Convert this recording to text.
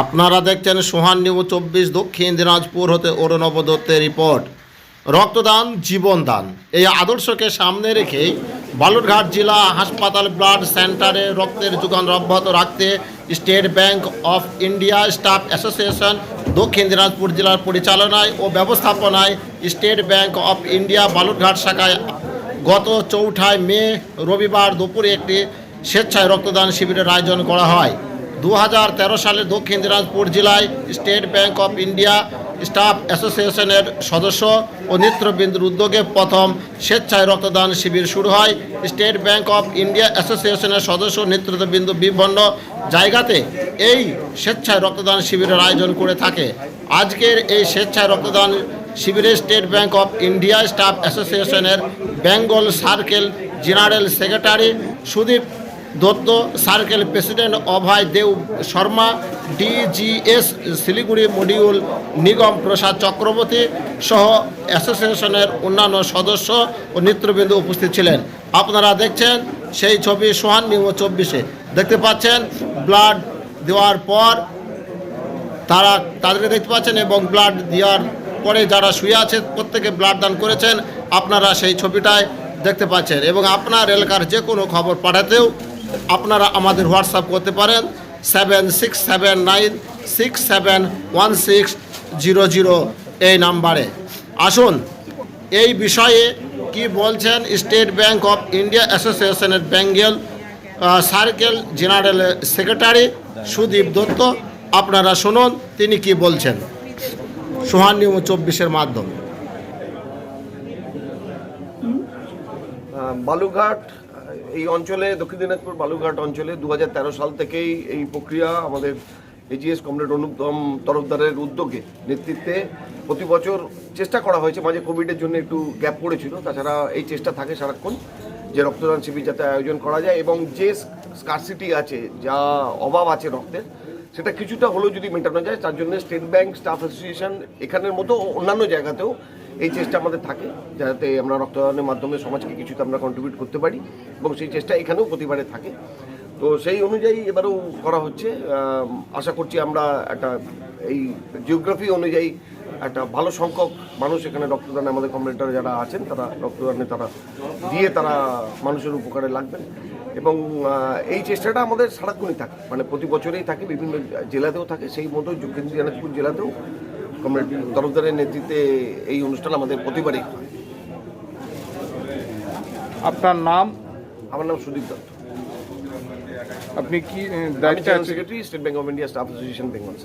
আপনারা দেখছেন সোহান নিউজ চব্বিশ, দক্ষিণ দিনাজপুর হতে অরুণব দত্তের রিপোর্ট। রক্তদান, জীবনদান। এই আদর্শকে সামনে রেখেই বালুরঘাট জেলা হাসপাতাল ব্লাড সেন্টারে রক্তের যোগান অব্যাহত রাখতে State Bank of India, staff association, Dakshin Dinajpur জেলার পরিচালনায় ও ব্যবস্থাপনায় State Bank of India Balurghat শাখায় গত চৌঠায় মে রবিবার দুপুরে একটি স্বেচ্ছায় রক্তদান শিবিরের আয়োজন করা হয়। দু হাজার তেরো সালে দক্ষিণ দিনাজপুর জেলায় State Bank of India staff অ্যাসোসিয়েশনের সদস্য ও নেতৃবৃন্দের উদ্যোগে প্রথম স্বেচ্ছায় রক্তদান শিবির শুরু হয়। স্টেট ব্যাংক অফ ইন্ডিয়া অ্যাসোসিয়েশনের সদস্য নেতৃত্ববৃন্দ বিভিন্ন জায়গাতে এই স্বেচ্ছায় রক্তদান শিবিরের আয়োজন করে থাকে। আজকের এই স্বেচ্ছায় রক্তদান শিবিরে State Bank of India staff অ্যাসোসিয়েশনের Bengal circle general secretary Sudip Dutta, circle president Abhay Deb Sharma, DGS Siliguri module Nigam Prasad Chakraborty সহ অ্যাসোসিয়েশনের অন্যান্য সদস্য ও নেতৃবৃন্দ উপস্থিত ছিলেন। আপনারা দেখছেন সেই ছবি সোহান নিউজ চব্বিশে। দেখতে পাচ্ছেন, ব্লাড দেওয়ার পর তারা তাদেরকে দেখতে পাচ্ছেন এবং ব্লাড দেওয়ার পরে যারা শুয়ে আছে, প্রত্যেকে ব্লাড দান করেছেন। আপনারা সেই ছবিটায় দেখতে পাচ্ছেন এবং আপনার এলাকার যে কোনো খবর পাঠাতেও আপনারা আমাদের হোয়াটসঅ্যাপ করতে পারেন seven six seven nine six seven one six zero zero এই নাম্বারে। আসুন, এই বিষয়ে কি বলছেন স্টেট ব্যাংক অফ ইন্ডিয়া অ্যাসোসিয়েশনের Bengal circle general secretary Sudip Dutta, আপনারা শুনুন তিনি কি বলছেন। সোহান নিউজ চব্বিশের মাধ্যমে। বালুঘাট এই অঞ্চলে, দক্ষিণ দিনাজপুর বালুঘাট অঞ্চলে দু হাজার তেরো সাল থেকেই এই প্রক্রিয়া আমাদের এজিএস কমরেড অনুপম তরফদারের উদ্যোগে, নেতৃত্বে প্রতি বছর চেষ্টা করা হয়েছে। মাঝে কোভিডের জন্য একটু গ্যাপ পড়েছিল, তাছাড়া এই চেষ্টা থাকে সারাক্ষণ যে রক্তদান শিবির যাতে আয়োজন করা যায় এবং যে স্কারসিটি আছে, যা অভাব আছে রক্তের সেটা কিছুটা হলেও যদি মেটানো যায়, তার জন্য স্টেট ব্যাংক স্টাফ অ্যাসোসিয়েশন এখানের মতো অন্যান্য জায়গাতেও এই চেষ্টা আমাদের থাকে, যাতে আমরা রক্তদানের মাধ্যমে সমাজকে কিছুটা আমরা কন্ট্রিবিউট করতে পারি এবং সেই চেষ্টা এখানেও প্রতিবারে থাকে। তো সেই অনুযায়ী এবারেও করা হচ্ছে। আশা করছি আমরা একটা এই জিওগ্রাফি অনুযায়ী একটা ভালো সংখ্যক মানুষ এখানে রক্তদানে আমাদের কমিউনিটার যারা আছেন তারা রক্তদানে তারা দিয়ে তারা মানুষের উপকারে লাগবেন। এবং এই চেষ্টাটা আমাদের সারাক্ষণই থাকে। মানে প্রতি বছরেই থাকে বিভিন্ন জেলাতেও থাকে। সেই মতো দক্ষিণ দিনাজপুর জেলাতেও কমরেড তরফদারের নেতৃত্বে এই অনুষ্ঠান আমাদের প্রতিবারই। হয় আপনার নাম? আমার নাম সুদীপ দত্ত। আপনি কি দায়িত্বে secretary State Bank of India staff association Bengal